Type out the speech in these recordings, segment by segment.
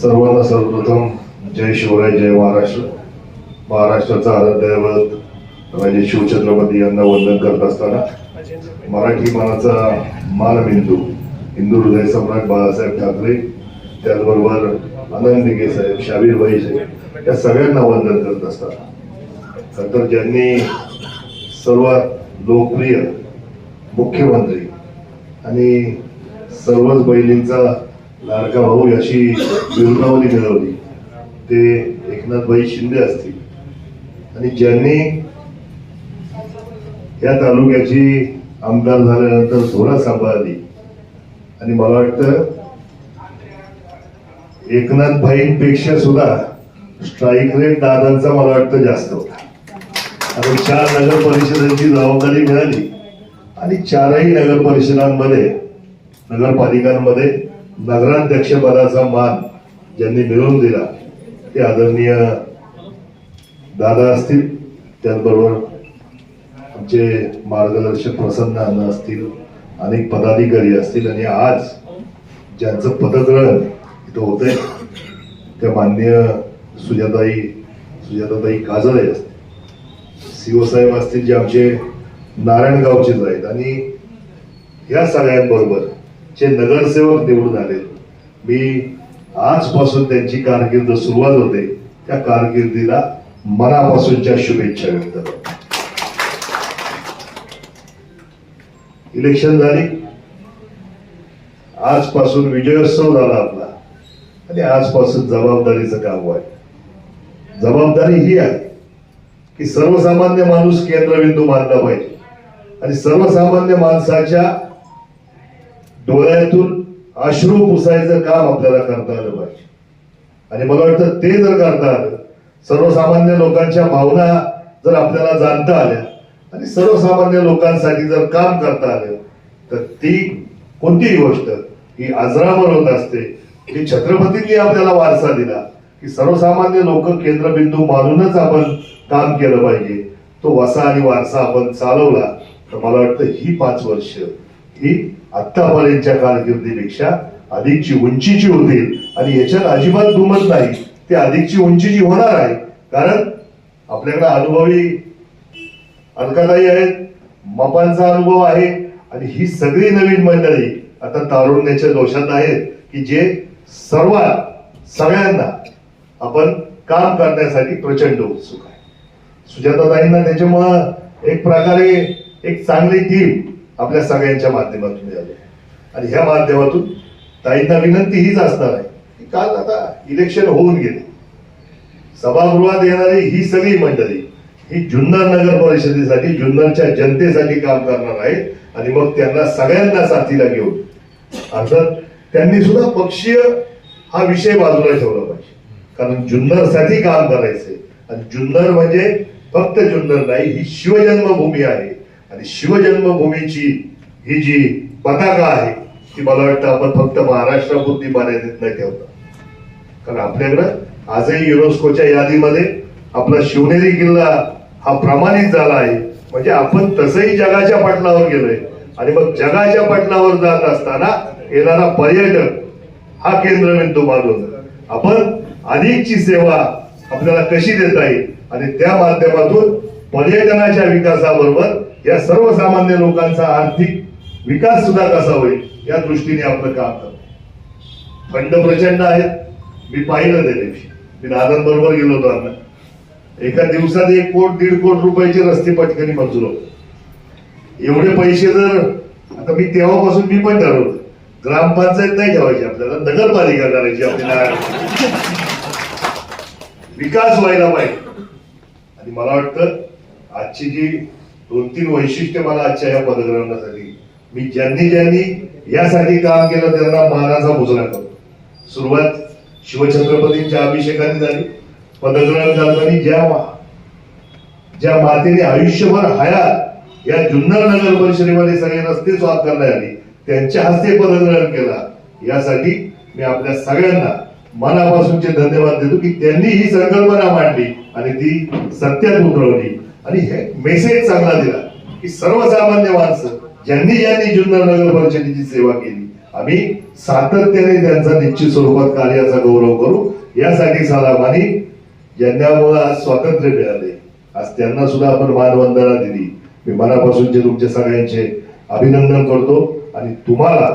सर्वांना सर्वप्रथम जय शिवराय जय महाराष्ट्र. महाराष्ट्राचा आराध्यावत राजे शिवछत्रपती यांना वंदन करत असताना मराठी मनाचा मानबिंदू हिंदू हृदय सम्राट बाळासाहेब ठाकरे त्याचबरोबर आनंद दिघे साहेब शाबीरबाई साहेब या सगळ्यांना वंदन करत असताना. तर ज्यांनी सर्वात लोकप्रिय मुख्यमंत्री आणि सर्वच बैलींचा लाडका भाऊ अशी बिरुदावली मिळवली. ते एकनाथभाई शिंदे असतील. आणि ज्यांनी या तालुक्याची आमदार झाल्यानंतर धोरण सांभाळली. आणि मला वाटतं एकनाथभाईंपेक्षा सुद्धा स्ट्राईक रेट दादांचा मला वाटतं जास्त होता. आणि चार नगर परिषदांची जबाबदारी मिळाली. आणि चारही नगर परिषदांमध्ये नगरपालिकांमध्ये नगराध्यक्ष पदाचा मान ज्यांनी मिळवून दिला ते आदरणीय दादा असतील त्याचबरोबर आमचे मार्गदर्शक प्रसन्न अन्न असतील अनेक पदाधिकारी असतील आणि आज ज्यांचं पदग्रहण इथं होतंय त्या मान्य सुजाताई सुजाताताई काजळे असतील. शिवसाहेब असतील जे आमचे नारायणगावचेच आहेत आणि या सगळ्यांबरोबर चे नगरसेवक निवडून आले. मी आजपासून त्यांची कारकीर्द सुरुवात होते. त्या कारकिर्दीला मनापासूनच्या शुभेच्छा व्यक्त करतो. इलेक्शन झाली. आजपासून विजयोत्सव झाला आपला. आणि आजपासून जबाबदारीचं काम आहे. जबाबदारी ही आहे की सर्वसामान्य माणूस केंद्रबिंदू मानला पाहिजे. आणि सर्वसामान्य माणसाच्या डोळ्यातून अश्रू पुसायचं काम आपल्याला करता आलं पाहिजे. आणि मला वाटतं ते जर करता आलं सर्वसामान्य लोकांच्या भावना जर आपल्याला जाणता आल्या आणि सर्वसामान्य लोकांसाठी जर काम करता आलं तर ती कोणतीही गोष्ट ही आजरावर होत असते. की छत्रपतींनी आपल्याला वारसा दिला की सर्वसामान्य लोक केंद्रबिंदू मानूनच आपण काम केलं पाहिजे. तो वसा आणि वारसा आपण चालवला तर मला वाटतं ही पाच वर्ष ही आत्तापर्यंतच्या कारकिर्दीपेक्षा अधिकची उंचीची होतील आणि याच्यात अजिबात दुमत नाही. ते अधिकची उंचीची होणार आहे. कारण आपल्याकडे अनुभवी अलकाताई आहेत मपांचा अनुभव आहे आणि ही सगळी नवीन मंडळी आता तारुण्याच्या दोषात आहेत की जे सर्वात सगळ्यांना आपण काम करण्यासाठी प्रचंड उत्सुक आहे. सुजाताताईंना त्याच्यामुळं एक प्रकारे एक चांगली टीम आपल्या सगळ्यांच्या माध्यमातून झाले आणि ह्या माध्यमातून ताईंना विनंती हीच असणार आहे की काल आता इलेक्शन होऊन गेले. सभागृहात येणारी ही सगळी मंडळी ही जुन्नर नगर परिषदेसाठी जुन्नरच्या जनतेसाठी काम करणार आहेत आणि मग त्यांना सगळ्यांना साथीला घेऊन अर्थात त्यांनी सुद्धा पक्षीय हा विषय बाजूला ठेवला पाहिजे. कारण जुन्नरसाठी काम करायचंय. आणि जुन्नर म्हणजे फक्त जुन्नर नाही ही शिवजन्मभूमी आहे. आणि शिवजन्मभूमीची ही जी पताका आहे ती मला वाटतं आपण फक्त महाराष्ट्रापुरती मर्यादित नाही ठेवता कारण आपल्याकडं आजही युनेस्कोच्या यादीमध्ये आपला शिवनेरी किल्ला हा प्रमाणित झाला आहे. म्हणजे आपण तसंही जगाच्या पटलावर गेलोय. आणि मग जगाच्या पटलावर जात असताना येणारा पर्यटक हा केंद्रबिंदू मानून आपण अधिकची सेवा आपल्याला कशी देता येईल? आणि त्या माध्यमातून पर्यटनाच्या विकासाबरोबर या सर्वसामान्य लोकांचा आर्थिक विकास सुद्धा कसा होईल या दृष्टीने आपलं काम करतो. फंड प्रचंड आहेत. मी पाहिलं त्या दिवशी. मी दादांबरोबर गेलो होतो आता. एका दिवसात एक कोट दीड कोट रुपयाचे रस्ते पटकनी मंजूर होते. एवढे पैसे जर आता मी तेव्हापासून मी पण ठरवलं ग्रामपंचायत नाही ठेवायची आपल्याला नगरपालिका करायची आपल्याला विकास व्हायला पाहिजे. आणि मला वाटतं आजची जी दोन तीन वैशिष्ट्य मला आजच्या या पदग्रहणासाठी मी ज्यांनी ज्यांनी यासाठी काम केलं त्यांना मानाचा मुजरा करतो सुरुवात शिवछत्रपतींच्या अभिषेकाने झाली. पदग्रहण करताना ज्या मा- ज्या मातेने आयुष्यभर हयात या जुन्नर नगर परिषदेमध्ये सगळे रस्ते स्वाद करण्यात आले त्यांच्या हस्ते पदग्रहण केला. यासाठी मी आपल्या सगळ्यांना मनापासूनचे धन्यवाद देतो की त्यांनी ही संकल्पना मांडली आणि ती सत्यात उतरवली. आणि हे मेसेज चांगला दिला की सर्वसामान्य माणसं ज्यांनी ज्यांनी जुन्नर नगर परिषदेची सेवा केली आम्ही सातत्याने त्यांचा निश्चित स्वरूपात कार्याचा गौरव करू. यासाठी सलामानी ज्यांच्यामुळे आज स्वातंत्र्य मिळाले आज त्यांना सुद्धा आपण मानवंदना दिली. मी मनापासूनचे तुमच्या सगळ्यांचे अभिनंदन करतो आणि तुम्हाला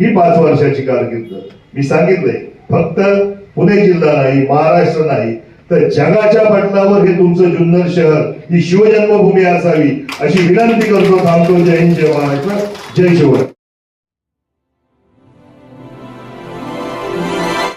ही पाच वर्षाची कारकीर्द मी सांगितले फक्त पुणे जिल्हा नाही महाराष्ट्र नाही तर जगाच्या पटलावर हे तुमचं जुन्नर शहर ही शिवजन्मभूमी असावी अशी विनंती करतो थांबतो. जय हिंद जय महाराष्ट्र जय शिवराय.